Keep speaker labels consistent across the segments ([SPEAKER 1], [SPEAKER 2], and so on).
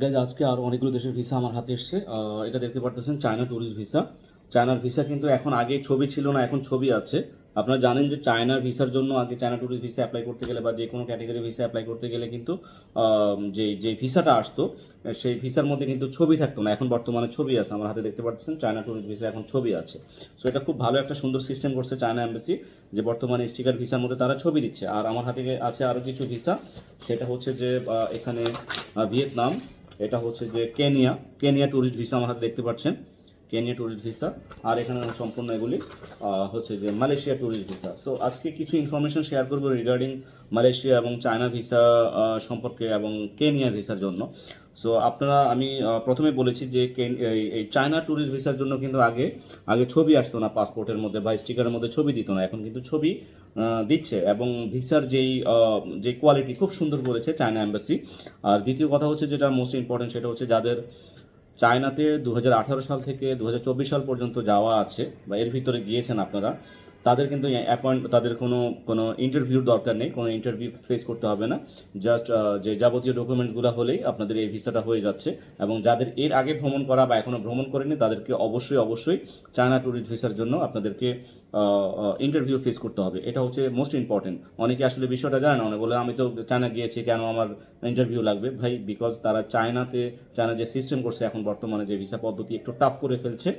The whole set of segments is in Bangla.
[SPEAKER 1] গাইজ আজকে আর অনেকগুলো দেশের ভিসা আমার হাতে এসছে। এটা দেখতে পারতেছেন চায়না ট্যুরিস্ট ভিসা চায়নার ভিসা কিন্তু এখন আগে ছবি ছিল না, এখন ছবি আছে। আপনারা জানেন যে চায়নার ভিসার জন্য আগে চায়না ট্যুরিস্ট ভিসা অ্যাপ্লাই করতে গেলে বা যে কোনো ক্যাটাগরি ভিসা অ্যাপ্লাই করতে গেলে কিন্তু যে যে ভিসাটা আসতো, সেই ভিসার মধ্যে কিন্তু ছবি থাকতো না। এখন বর্তমানে ছবি আছে, আমার হাতে দেখতে পাচ্ছেন চায়না ট্যুরিস্ট ভিসা এখন ছবি আছে। সো এটা খুব ভালো একটা সুন্দর সিস্টেম করছে চায়না এম্বাসি যে বর্তমানে স্টিকার ভিসার মধ্যে তারা ছবি দিচ্ছে। আর আমার হাতে আছে আরও কিছু ভিসা সেটা হচ্ছে যে এখানে ভিয়েতনাম এটা হচ্ছে যে কেনিয়া কেনিয়া ট্যুরিস্ট ভিসা আমার হাতে দেখতে পাচ্ছেন। কেনিয়া ট্যুরিস্ট ভিসা আর এখানে সম্পূর্ণ এগুলি হচ্ছে যে মালয়েশিয়া ট্যুরিস্ট ভিসা সো আজকে কিছু ইনফরমেশন শেয়ার করব রিগার্ডিং মালয়েশিয়া এবং চায়না ভিসা সম্পর্কে এবং কেনিয়া ভিসার জন্য। সো আপনারা, আমি প্রথমে বলেছি যে এই চায়না ট্যুরিস্ট ভিসার জন্য কিন্তু আগে আগে ছবি আসতো না পাসপোর্টের মধ্যে বা স্টিকারের মধ্যে ছবি দিত না। এখন কিন্তু ছবি দিচ্ছে এবং ভিসার যেই যে কোয়ালিটি খুব সুন্দর করেছে চায়না অ্যাম্বাসি আর দ্বিতীয় কথা হচ্ছে যেটা মোস্ট ইম্পর্টেন্ট সেটা হচ্ছে যাদের চায়নাতে দু হাজার আঠারো সাল থেকে দু হাজার চব্বিশ সাল পর্যন্ত যাওয়া আছে বা এর ভিতরে গিয়েছেন আপনারা। তাদের কিন্তু অ্যাপয়েন্ট তাদের কোনো কোনো ইন্টারভিউর দরকার নেই, কোনো ইন্টারভিউ ফেস করতে হবে না। জাস্ট যে যাবতীয় ডকুমেন্টসগুলো হলেই আপনাদের এই ভিসাটা হয়ে যাচ্ছে। এবং যাদের এর আগে ভ্রমণ করা বা এখনও ভ্রমণ করেনি, তাদেরকে অবশ্যই অবশ্যই চায়না ট্যুরিস্ট ভিসার জন্য আপনাদেরকে ইন্টারভিউ ফেস করতে হবে। এটা হচ্ছে মোস্ট ইম্পর্টেন্ট অনেকে আসলে বিষয়টা জানে না, অনেকে বলে, আমি তো চায়না গিয়েছি, কেন আমার ইন্টারভিউ লাগবে? ভাই বিকজ তারা চায়নাতে চায়না যে সিস্টেম করছে, এখন বর্তমানে যে ভিসা পদ্ধতি একটু টাফ করে ফেলছে।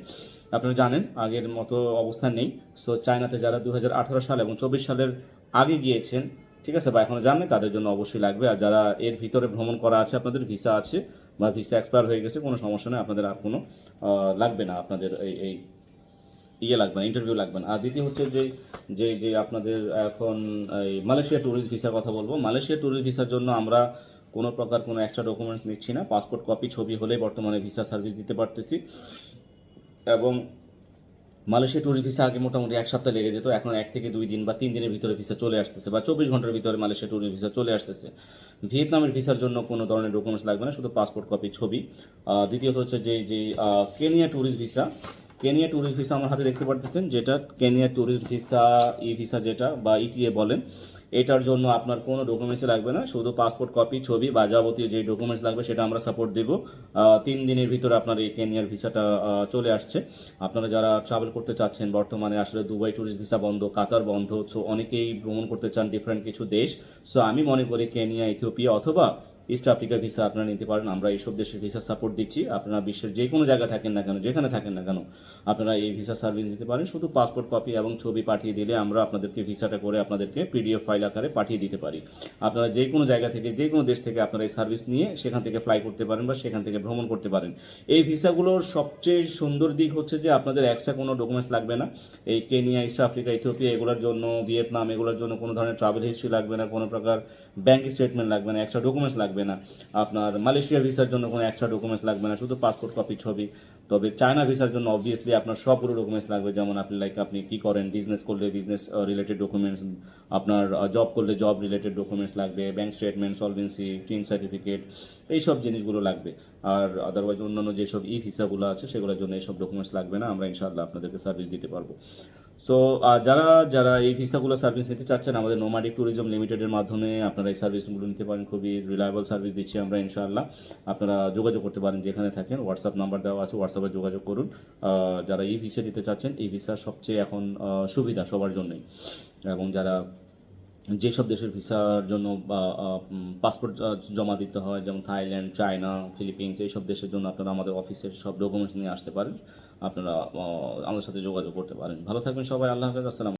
[SPEAKER 1] আপনারা জানেন, আগের মতো অবস্থা নেই। সো চায়নাতে যারা দু হাজার আঠারো সাল এবং চব্বিশ সালের আগে গিয়েছেন, ঠিক আছে, বা এখনও জানেন তাদের জন্য অবশ্যই লাগবে। আর যারা এর ভিতরে ভ্রমণ করা আছে, আপনাদের ভিসা আছে বা ভিসা এক্সপায়ার হয়ে গেছে, কোনো সমস্যা নেই, আপনাদের আর কোনো লাগবে না, আপনাদের এই এই ইয়ে লাগবে না ইন্টারভিউ লাগবে না। আর দ্বিতীয় হচ্ছে যে যে যে আপনাদের এখন এই মালয়েশিয়া ট্যুরিস্ট ভিসার কথা বলব, মালয়েশিয়া ট্যুরিস্ট ভিসার জন্য আমরা কোনো প্রকার কোনো এক্সট্রা ডকুমেন্টস নিচ্ছি না পাসপোর্ট কপি ছবি হলে বর্তমানে ভিসা সার্ভিস দিতে পারতেছি। এবং মালয়েশিয়া ট্যুরিস্ট ভিসা আগে মোটামুটি এক সপ্তাহ লেগে যেত, এখন এক থেকে দুই দিন বা তিন দিনের ভিতরে ভিসা চলে আসতেছে বা চব্বিশ ঘণ্টার ভিতরে মালয়েশিয়া ট্যুরিস্ট ভিসা চলে আসতেছে। ভিয়েতনামের ভিসার জন্য কোনো ধরনের ডকুমেন্টস লাগবে না, শুধু পাসপোর্ট কপি ছবি। দ্বিতীয়ত হচ্ছে যে যে Kenya tourist visa Kenya tourist visa আমার হাতে দেখতে পারতেছেন, যেটা Kenya tourist visa E visa যেটা বা ইটিএ বলেন, এটার জন্য আপনার কোনো ডকুমেন্টস লাগবে না, শুধু পাসপোর্ট কপি ছবি বা যাবতীয় যে ডকুমেন্টস লাগবে সেটা আমরা সাপোর্ট দেব। তিন দিনের ভিতরে আপনার এই কেনিয়ার ভিসাটা চলে আসছে। আপনারা যারা ট্রাভেল করতে চাচ্ছেন, বর্তমানে আসলে দুবাই ট্যুরিস্ট ভিসা বন্ধ, কাতার বন্ধ সো অনেকেই ভ্রমণ করতে চান ডিফারেন্ট কিছু দেশ। সো আমি মনে করি কেনিয়া, ইথিওপিয়া অথবা ইস্ট আফ্রিকা ভিসা আপনারা নিতে পারেন। আমরা এইসব দেশের ভিসা সাপোর্ট দিচ্ছি। আপনারা বিশ্বের যে কোনো জায়গায় থাকেন না কেন, যেখানে থাকেন না কেন, আপনারা এই ভিসা সার্ভিস নিতে পারেন। শুধু পাসপোর্ট কপি এবং ছবি পাঠিয়ে দিলে আমরা আপনাদেরকে ভিসাটা করে আপনাদেরকে পিডিএফ ফাইল আকারে পাঠিয়ে দিতে পারি। আপনারা যে কোনো জায়গা থেকে, যে কোনো দেশ থেকে আপনারা এই সার্ভিস নিয়ে সেখান থেকে ফ্লাই করতে পারেন বা সেখান থেকে ভ্রমণ করতে পারেন। এই ভিসাগুলোর সবচেয়ে সুন্দর দিক হচ্ছে যে আপনাদের এক্সট্রা কোনো ডকুমেন্টস লাগবে না। এই কেনিয়া ইস্ট আফ্রিকা ইথিওপিয়া এগুলোর জন্য ভিয়েতনাম এগুলোর জন্য কোনো ধরনের ট্রাভেল হিস্ট্রি লাগবে না। কোনো প্রকার ব্যাংক স্টেটমেন্ট লাগবে না। এক্সট্রা ডকুমেন্টস লাগবে না। আপনার মালয়েশিয়া ভিসার জন্য কোনো এক্সট্রা ডকুমেন্টস লাগবে না, শুধু পাসপোর্ট কপি ছবি। তবে চায়না ভিসার জন্য অবভিয়াসলি আপনার সবগুলো ডকুমেন্টস লাগবে, যেমন আপনি লাইক আপনি কি করেন বিজনেস করলে বিজনেস রিলেটেড ডকুমেন্টস আপনার জব করলে জব রিলেটেড ডকুমেন্টস লাগবে bank statement solvency TIN certificate এইসব জিনিসগুলো লাগবে। আর আদারওয়াইজ অন্যান্য যেসব ই ভিসাগুলো আছে, সেগুলোর জন্য এইসব ডকুমেন্টস লাগবে না। আমরা ইনশাআল্লাহ আপনাদেরকে সার্ভিস দিতে পারব। সো যারা যারা এই ভিসাগুলো সার্ভিস নিতে চাচ্ছেন, আমাদের নোমাডিক ট্যুরিজম লিমিটেডের মাধ্যমে আপনারা এই সার্ভিসগুলো নিতে পারেন। খুবই রিলায়েবল সার্ভিস দিচ্ছি আমরা, ইনশাআল্লাহ। আপনারা যোগাযোগ করতে পারেন যেখানে থাকেন। হোয়াটসঅ্যাপ নাম্বার দেওয়া আছে হোয়াটসঅ্যাপে যোগাযোগ করুন। যারা এই ভিসা দিতে চাচ্ছেন, এই ভিসা সবচেয়ে এখন সুবিধা সবার জন্যই। এবং যারা যেসব দেশের ভিসার জন্য পাসপোর্ট জমা দিতে হয়, যেমন থাইল্যান্ড, চায়না, ফিলিপিন্স, এইসব দেশের জন্য আপনারা আমাদের অফিসের সব ডকুমেন্টস নিয়ে আসতে পারেন। আপনারা আমাদের সাথে যোগাযোগ করতে পারেন। ভালো থাকবেন সবাই, আল্লাহ হাফেজ, আসসালাম